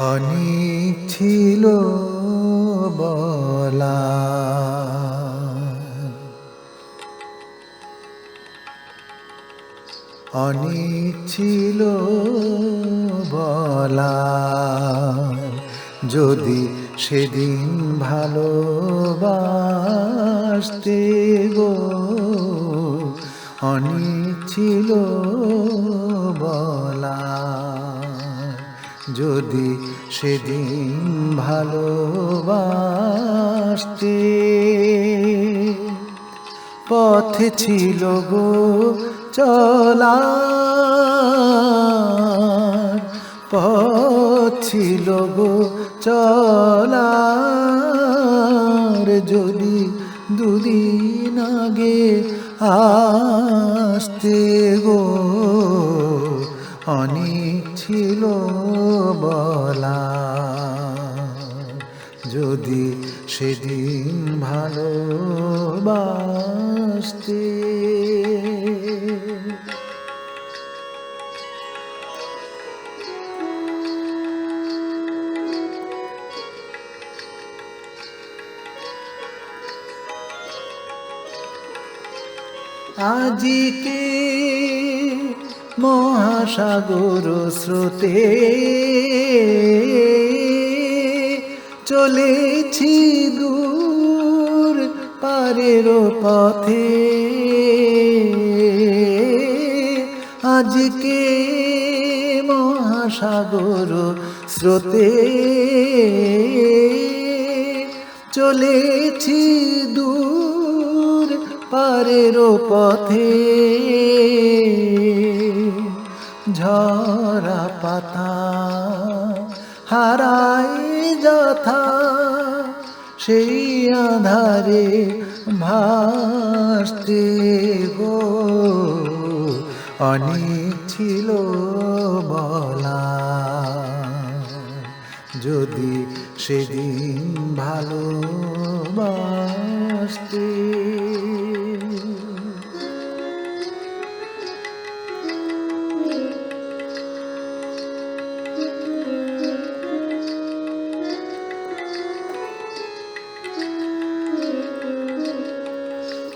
অনেক ছিল বলা। অনেক ছিল বলা। যদি সেদিন ভালোবাসতে গো অনেক ছিল বলা। যদি সেদিন ভালোবাসতে পথে ছিল গো চলা দুদিন আগে আসতে গো অনেক ছিল বলা। যদি সেদিন ভালোবাসতে আজিকে মহাসাগর স্রোতে চলেছি দূর পারের পথে। আজকে মহাসাগর স্রোতে চলেছি দূর পারের পথে। ঝরা পাতা হারাই যথা, সেই আধারে ভাসতে গো। অনেক ছিল বলা, যদি সেদিন ভালোবাসতে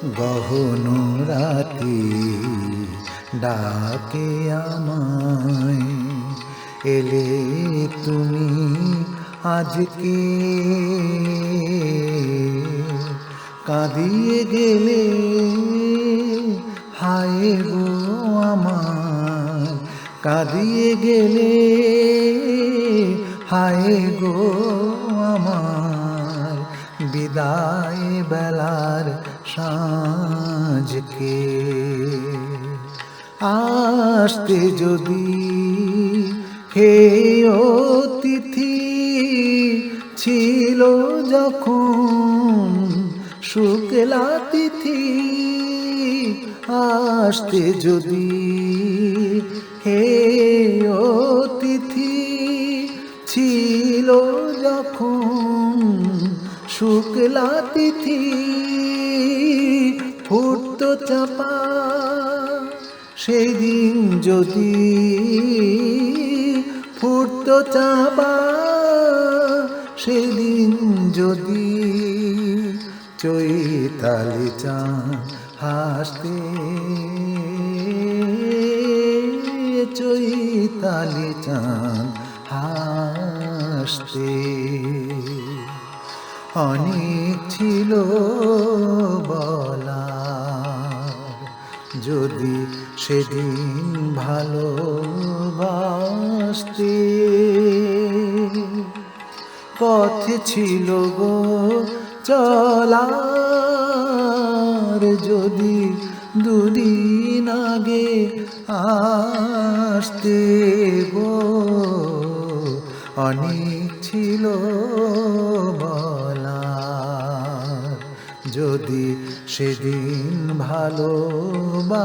গহন রাতি ডাকে আমায়, এলে তুমি আজকে কাঁদিয়ে গেলে, হায় গো আমার, কাঁদিয়ে গেলে, হায় গো আমার, বিদায় বেলার সাঁঝকে আসতে যদি হে অতিথি ছিল যখন শুক্লা তিথি, আসতে যদি হে অতিথি ছিল যখন শুক্লা তিথি চাপা সেই দিন যদি ফুটত চাপা সেই দিন যদি চৈতালি চা হাসতে, চৈতালি চাঁদ হাসতে। অনেক ছিল বলা যদি সেদিন ভালোবাসতে পথ ছিল গো চলার যদি দুদিন আগে আসতে গো অনেক ছিল যদি সেদিন ভালোবাসতে